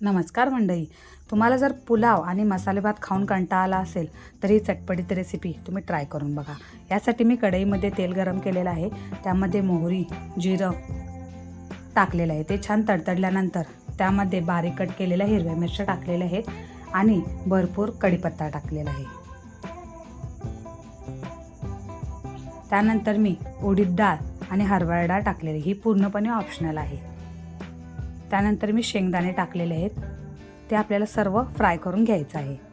नमस्कार मंडळी. तुम्हाला जर पुलाव आणि मसाले भात खाऊन कंटाळा आला असेल तर ही चटपटीत रेसिपी तुम्ही ट्राय करून बघा. यासाठी मी कढईमध्ये तेल गरम केलेलं आहे. त्यामध्ये मोहरी जिरं टाकलेलं आहे. ते छान तडतडल्यानंतर त्यामध्ये बारीक कट केलेल्या हिरव्या मिरच्या टाकलेल्या आहेत आणि भरपूर कढीपत्ता टाकलेला आहे. त्यानंतर मी उडीद डाळ आणि हरभरा डाळ टाकलेली. ही पूर्णपणे ऑप्शनल आहे. त्यानंतर मी शेंगदाणे टाकलेले आहेत. ते आपल्याला सर्व फ्राय करून घ्यायचं आहे.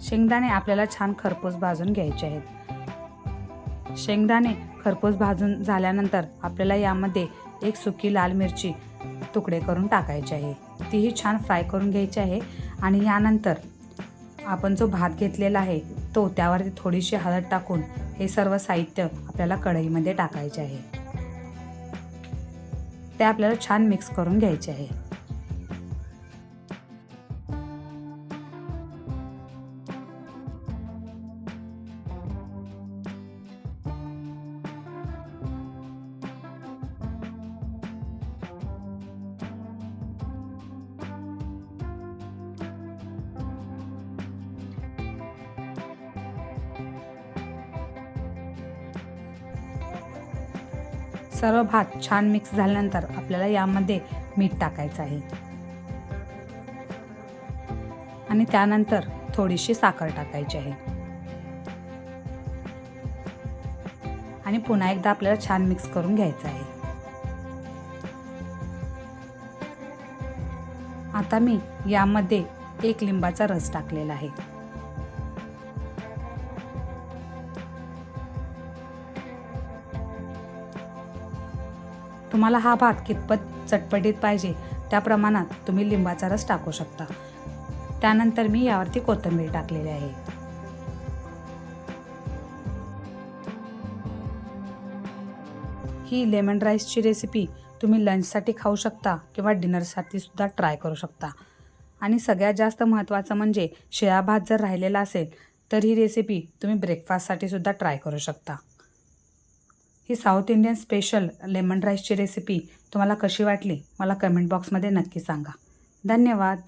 शेंगदाणे आपल्याला छान खरपूस भाजून घ्यायचे आहेत. शेंगदाणे खरपूस भाजून झाल्यानंतर आपल्याला यामध्ये एक सुकी लाल मिरची तुकडे करून टाकायची आहे. तीही छान फ्राय करून घ्यायची आहे. आणि यानंतर आपण जो भात घेतलेला आहे तो त्यावरती थोडीशी हळद टाकून हे सर्व साहित्य आपल्याला कढईमध्ये टाकायचे आहे. ते आपल्याला छान मिक्स करून घ्यायचे आहे. सर्व भात छान मिक्स झाल्यानंतर आपल्याला यामध्ये मीठ टाकायचं आहे. आणि त्यानंतर थोडीशी साखर टाकायची आहे. आणि पुन्हा एकदा आपल्याला छान मिक्स करून घ्यायचं आहे. आता मी यामध्ये एक लिंबाचा रस टाकलेला आहे. तुम्हाला हा भात कितपत चटपटीत पाहिजे? त्या प्रमाणात तुम्ही लिंबाचा रस टाकू शकता. त्यानंतर मी यावरती कोथिंबीर टाकलेली आहे. ही लेमन राईसची रेसिपी तुम्ही लंचसाठी खाऊ शकता किंवा डिनरसाठी सुद्धा ट्राय करू शकता. आणि सगळ्यात जास्त महत्त्वाचं म्हणजे शिळा भात जर राहिलेला असेल तर ही रेसिपी तुम्ही ब्रेकफास्टसाठी सुद्धा ट्राय करू शकता. ही साऊथ इंडियन स्पेशल लेमन राईसची रेसिपी तुम्हाला कशी वाटली मला कमेंट बॉक्समध्ये नक्की सांगा. धन्यवाद.